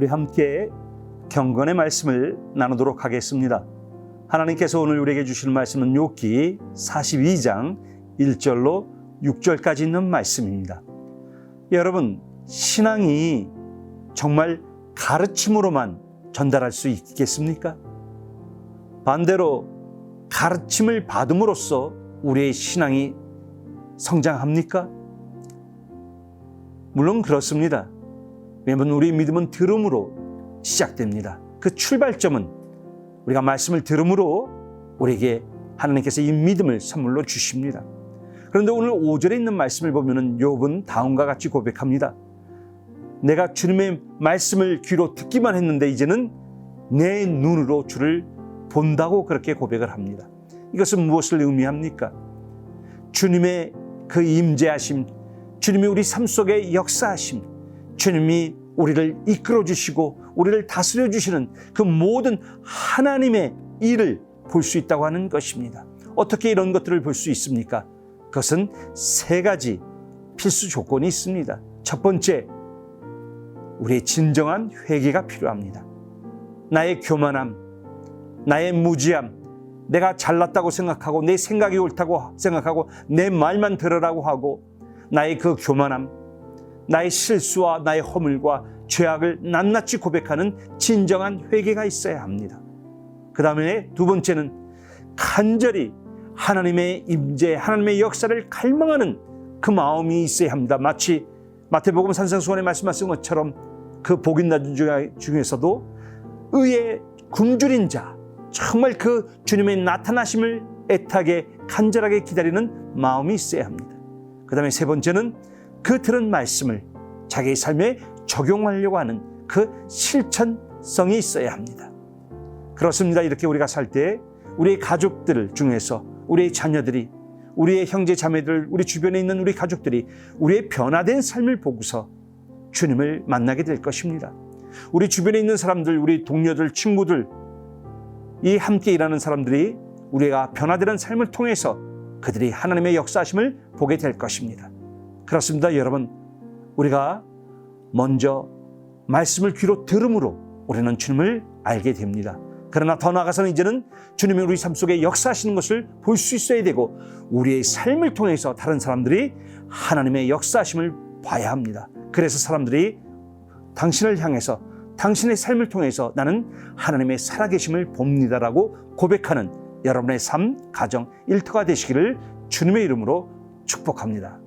우리 함께 경건의 말씀을 나누도록 하겠습니다. 하나님께서 오늘 우리에게 주시는 말씀은 욥기 42장 1절로 6절까지 있는 말씀입니다. 여러분, 신앙이 정말 가르침으로만 전달할 수 있겠습니까? 반대로 가르침을 받음으로써 우리의 신앙이 성장합니까? 물론 그렇습니다. 왜냐하면 우리의 믿음은 들음으로 시작됩니다. 그 출발점은 우리가 말씀을 들음으로 우리에게 하나님께서 이 믿음을 선물로 주십니다. 그런데 오늘 5절에 있는 말씀을 보면은 욥은 다음과 같이 고백합니다. 내가 주님의 말씀을 귀로 듣기만 했는데 이제는 내 눈으로 주를 본다고 그렇게 고백을 합니다. 이것은 무엇을 의미합니까? 주님의 그 임재하심, 주님이 우리 삶 속에 역사하심, 주님이 우리를 이끌어 주시고 우리를 다스려 주시는 그 모든 하나님의 일을 볼 수 있다고 하는 것입니다. 어떻게 이런 것들을 볼 수 있습니까? 그것은 세 가지 필수 조건이 있습니다. 첫 번째, 우리의 진정한 회개가 필요합니다. 나의 교만함, 나의 무지함, 내가 잘났다고 생각하고 내 생각이 옳다고 생각하고 내 말만 들으라고 하고 나의 그 교만함, 나의 실수와 나의 허물과 죄악을 낱낱이 고백하는 진정한 회개가 있어야 합니다. 그 다음에 두 번째는 간절히 하나님의 임재, 하나님의 역사를 갈망하는 그 마음이 있어야 합니다. 마치 마태복음 산상수원에 말씀하신 것처럼 그 복인 나중 중에서도 의의 굶주린 자, 정말 그 주님의 나타나심을 애타게 간절하게 기다리는 마음이 있어야 합니다. 그 다음에 세 번째는 그 들은 말씀을 자기의 삶에 적용하려고 하는 그 실천성이 있어야 합니다. 그렇습니다. 이렇게 우리가 살 때 우리의 가족들 중에서 우리의 자녀들이 우리의 형제 자매들 우리 주변에 있는 우리 가족들이 우리의 변화된 삶을 보고서 주님을 만나게 될 것입니다. 우리 주변에 있는 사람들, 우리 동료들, 친구들, 이 함께 일하는 사람들이 우리가 변화되는 삶을 통해서 그들이 하나님의 역사하심을 보게 될 것입니다. 그렇습니다, 여러분. 우리가 먼저 말씀을 귀로 들음으로 우리는 주님을 알게 됩니다. 그러나 더 나아가서는 이제는 주님이 우리 삶 속에 역사하시는 것을 볼 수 있어야 되고 우리의 삶을 통해서 다른 사람들이 하나님의 역사하심을 봐야 합니다. 그래서 사람들이 당신을 향해서 당신의 삶을 통해서 나는 하나님의 살아계심을 봅니다라고 고백하는 여러분의 삶, 가정, 일터가 되시기를 주님의 이름으로 축복합니다.